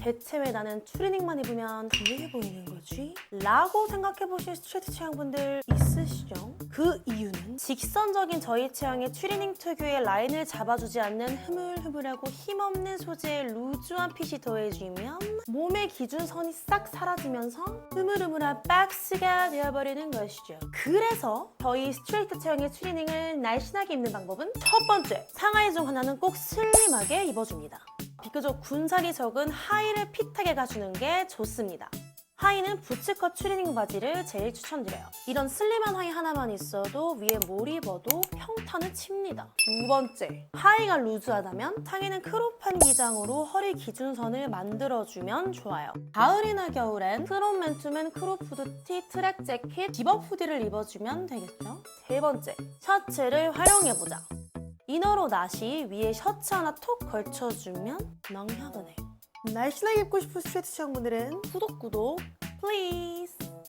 대체 왜 나는 추리닝만 입으면 부해 보이는 거지? 라고 생각해보실 스트레이트 체형분들 있으시죠? 그 이유는 직선적인 저희 체형의 추리닝 특유의 라인을 잡아주지 않는 흐물흐물하고 힘없는 소재의 루즈한 핏이 더해지면 몸의 기준선이 싹 사라지면서 흐물흐물한 박스가 되어버리는 것이죠. 그래서 저희 스트레이트 체형의 추리닝을 날씬하게 입는 방법은 첫 번째, 상하이 중 하나는 꼭 슬림하게 입어줍니다. 비교적 군살이 적은 하의를 핏하게 가주는 게 좋습니다. 하의는 부츠컷 추리닝 바지를 제일 추천드려요. 이런 슬림한 하의 하나만 있어도 위에 뭘 입어도 평탄을 칩니다. 두 번째, 하의가 루즈하다면 상의는 크롭한 기장으로 허리 기준선을 만들어주면 좋아요. 가을이나 겨울엔 크롭 맨투맨 크롭 후드티 트랙 재킷 집업 후디를 입어주면 되겠죠? 세 번째, 셔츠를 활용해보자. 이너로 나시 위에 셔츠 하나 톡 걸쳐주면 멍하더네. 날씬하게 입고 싶은 스트레이트 체형분들은 구독 구독 플리즈